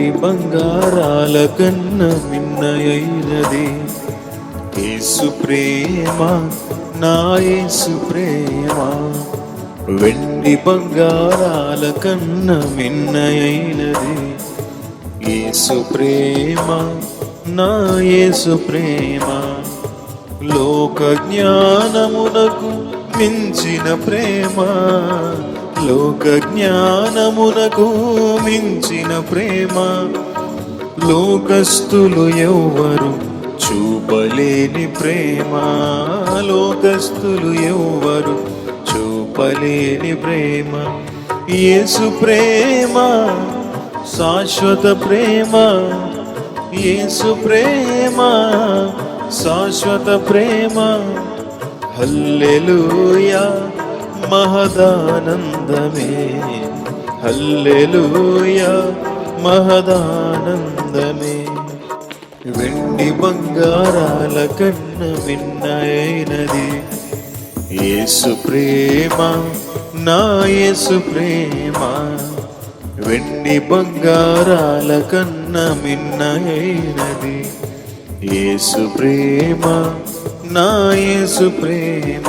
వెండి బంగారాల కన్న మిన్నయైనది. ఏసు ప్రేమ నా ఏసు ప్రేమ. వెండి బంగారాల కన్న మిన్నయైనది. ఏసు ప్రేమ నా ఏసు ప్రేమ. లోక జ్ఞానమునకు మించిన ప్రేమ. లోక జ్ఞానమునకు మించిన ప్రేమ లోకస్తులు ఎవ్వరు చూపలేని ప్రేమ లోకస్తులు ఎవ్వరు చూపలేని ప్రేమ. యేసు ప్రేమ శాశ్వత ప్రేమ యేసు ప్రేమ శాశ్వత ప్రేమ. హల్లెలూయా. మహదానందమే. హల్లెలూయా మహదానందమే. వెండి బంగారాల కన్న విన్నైనది యేసు ప్రేమ నా యేసు ప్రేమ. వెండి బంగారాల కన్న మిన్నైనది యేసు ప్రేమ నా యేసు ప్రేమ.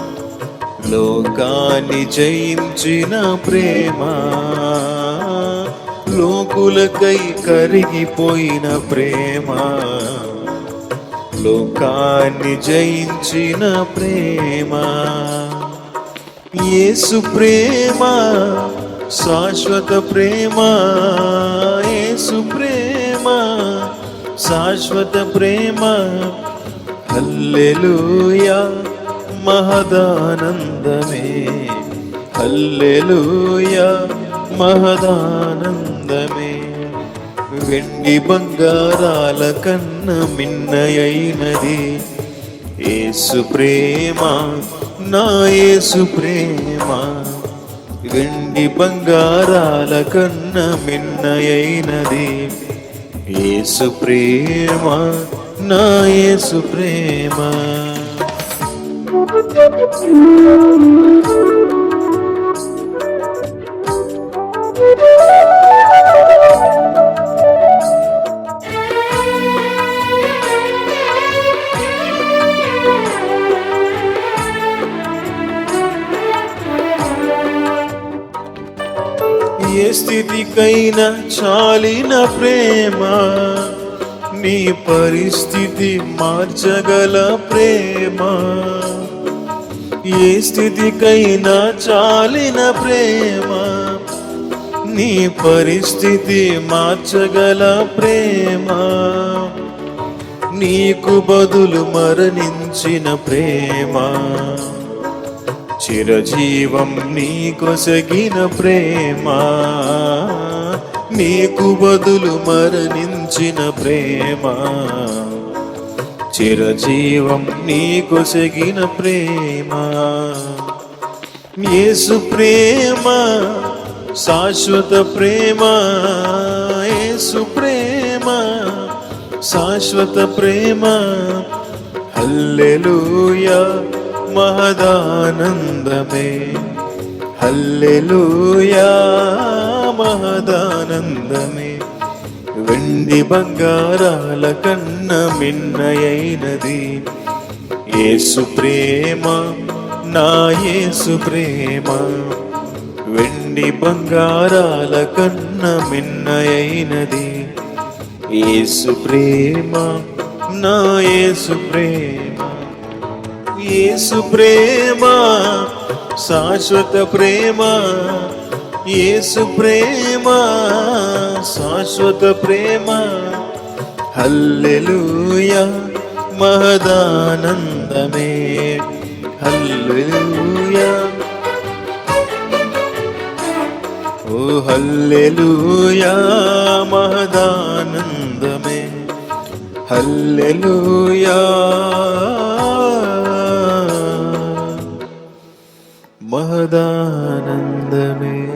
లోకాన్ని జయించిన ప్రేమ లోకులకై కరిగిపోయిన ప్రేమ లోకాన్ని జయించిన ప్రేమ. యేసు ప్రేమ శాశ్వత ప్రేమ యేసు ప్రేమ శాశ్వత ప్రేమ. హల్లెలూయా. మహదానందమే. హల్లెలూయా మహదానందమే. వెండి బంగారాల కన్న మిన్నయైనది. ఏసు ప్రేమ నా ఏసు ప్రేమ. వెండి బంగారాల కన్న మిన్నయైనది. ఏసు ప్రేమ నా ఏసు ప్రేమ. ఏ స్థితికైనా చాలిన ప్రేమ నీ పరిస్థితి మార్చగల ప్రేమ. ఏ స్థితికైనా చాలిన ప్రేమ నీ పరిస్థితి మార్చగల ప్రేమ. నీకు బదులు మరణించిన ప్రేమ చిరజీవం నీ కొసగిన ప్రేమ. నీకు బదులు మరణించిన ప్రేమ. చిరజీవం నీ కొసగిన ప్రేమ. యేసు ప్రేమ శాశ్వత ప్రేమ. యేసు ప్రేమ శాశ్వత ప్రేమ. హల్లెలూయ మహదానందమే. హల్లెలూయ మహదానందమే. వెండి బంగారాల కన్న మిన్నయైనది. ఏసు ప్రేమ నా యేసు ప్రేమ. వెండి బంగారాల కన్న మిన్నయైనది. ఏసు ప్రేమ నా యేసు ప్రేమ. యేసు ప్రేమ శాశ్వత ప్రేమ. యేసు ప్రేమ శాశ్వత ప్రేమ. హల్లెలూయా మహదానందమే. హల్లెలూయా. ఓ హల్లెలూయా మహదానందమే. హల్లెలూయా. మహదానందమే.